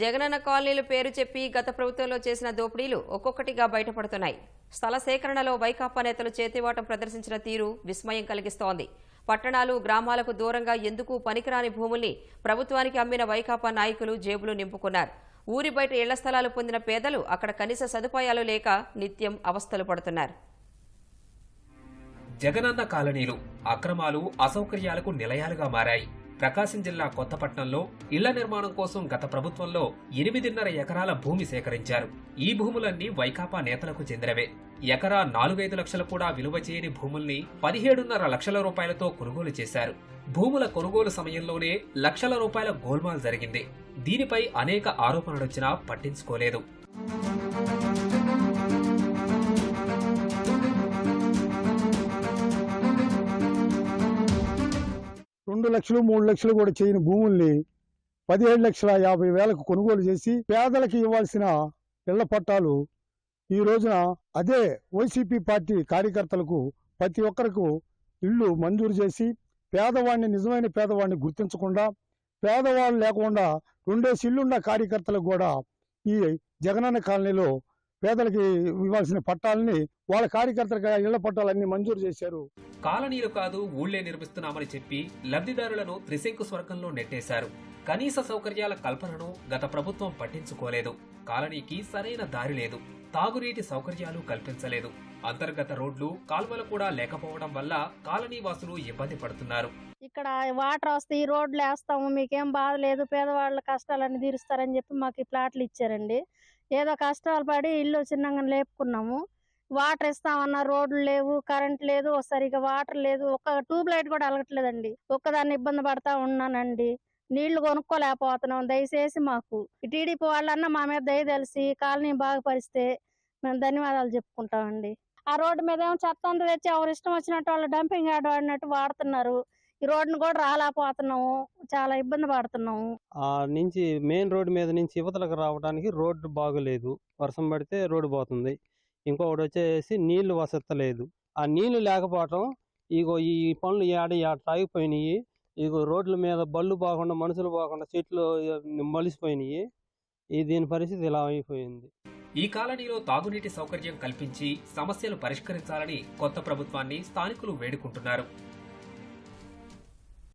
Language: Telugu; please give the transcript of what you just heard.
జగనన్న కాలనీలు పేరు చెప్పి గత ప్రభుత్వంలో చేసిన దోపిడీలు ఒక్కొక్కటిగా బయటపడుతున్నాయి. స్థల సేకరణలో వైకాపా నేతలు చేతివాటం ప్రదర్శించిన తీరు విస్మయం కలిగిస్తోంది. పట్టణాలు గ్రామాలకు దూరంగా ఎందుకు పనికిరాని భూముల్ని ప్రభుత్వానికి అమ్మిన వైకాపా నాయకులు జేబులు నింపుకున్నారు. ఊరి బయట ఇళ్ళ స్థలాలు పొందిన పేదలు అక్కడ కనీస సదుపాయాలు లేక నిత్యం అవస్థలు పడుతున్నారు. జగనన్న కాలనీలు అక్రమాలు అసౌకర్యాలకు నిలయాలుగా మారాయి. ప్రకాశం జిల్లా కొత్తపట్నంలో ఇళ్ళ నిర్మాణం కోసం గత ప్రభుత్వంలో ఎనిమిదిన్నర ఎకరాల భూమి సేకరించారు. ఈ భూములన్నీ వైకాపా నేతలకు చెందినవే. ఎకరా నాలుగైదు లక్షలు కూడా విలువ చేయని భూముల్ని పదిహేడున్నర లక్షల రూపాయలతో కొనుగోలు చేశారు. భూముల కొనుగోలు సమయంలోనే లక్షల రూపాయల గోల్మాల్ జరిగింది. దీనిపై అనేక ఆరోపణలొచ్చినా పట్టించుకోలేదు. రెండు లక్షలు మూడు లక్షలు కూడా చేయని భూముల్ని పదిహేడు లక్షల యాభై వేలకు కొనుగోలు చేసి పేదలకు ఇవ్వాల్సిన ఇళ్ళ పట్టాలు ఈ రోజున అదే వైసీపీ పార్టీ కార్యకర్తలకు ప్రతి ఒక్కరికి ఇళ్ళు మంజూరు చేసి పేదవాడిని నిజమైన పేదవాడిని గుర్తించకుండా పేదవాళ్ళు లేకుండా రెండేసి ఇల్లున్న కార్యకర్తలకు కూడా ఈ జగనన్న కాలనీలో పేదలకి ఇవ్వాల్సిన పట్టాలని వాళ్ళ కార్యకర్తలకు ఇళ్ళ పట్టాలన్నీ మంజూరు చేశారు. కాలనీలు కాదు ఊళ్ళే నిర్మిస్తున్నామని చెప్పి లబ్ధిదారులను త్రిశంకు స్వర్గంలో నెట్టేశారు. కనీస సౌకర్యాల కల్పనను గత ప్రభుత్వం పట్టించుకోలేదు. కాలనీకి సరైన దారి లేదు. తాగునీటి సౌకర్యాలు కల్పించలేదు. అంతర్గత రోడ్లు కాల్వలు కూడా లేకపోవడం వల్ల కాలనీ వాసులు ఇబ్బంది పడుతున్నారు. ఇక్కడ వాటర్ వస్తే ఈ రోడ్లు వేస్తాము మీకేం బాధ లేదు పేదవాళ్ళ కష్టాలన్నీ తీరుస్తారని చెప్పి మాకు ఈ ప్లాట్లు ఇచ్చారండి. ఏదో కష్టాలు పడి ఇల్లు చిన్నగా లేపుకున్నాము. వాటర్ ఇస్తామన్నా రోడ్లు లేవు కరెంట్ లేదు సరిగా వాటర్ లేదు ఒక ట్యూబ్ లైట్ కూడా అలగట్లేదండి ఒక్కదాన్ని ఇబ్బంది పడతా ఉన్నానండి. నీళ్ళు కొనుక్కోలేకపోతున్నాం దయచేసి మాకు. టీడీపీ వాళ్ళన్నా మా మీద దయ తెలిసి కాలనీ బాగుపరిస్తే మేము ధన్యవాదాలు చెప్పుకుంటామండి. ఆ రోడ్డు మీద ఏమో చెత్త అంతా తెచ్చి ఎవరు ఇష్టం వచ్చినట్టు వాళ్ళు డంపింగ్ యార్డ్ వాడినట్టు వాడుతున్నారు. ఈ రోడ్డును కూడా రాలేకపోతున్నాము చాలా ఇబ్బంది పడుతున్నాము. ఆ నుంచి మెయిన్ రోడ్డు మీద నుంచి యువతలకు రావడానికి రోడ్డు బాగోలేదు. వర్షం పడితే రోడ్డు పోతుంది. ఇంకొకటి వచ్చేసి నీళ్ళు వసతి లేదు ఆ నీళ్ళు లేకపోవటం ఇగో ఈ పనులు ఏడ ఏడ ఆగిపోయినాయి ఇగో రోడ్ల మీద బళ్ళు పోకుండా మనుషులు పోకుండా చెట్లు మలిసిపోయినాయి. ఈ దీని పరిస్థితి ఇలా అయిపోయింది. ఈ కాలనీలో తాగునీటి సౌకర్యం కల్పించి సమస్యలు పరిష్కరించాలని కొత్త ప్రభుత్వాన్ని స్థానికులు వేడుకుంటున్నారు.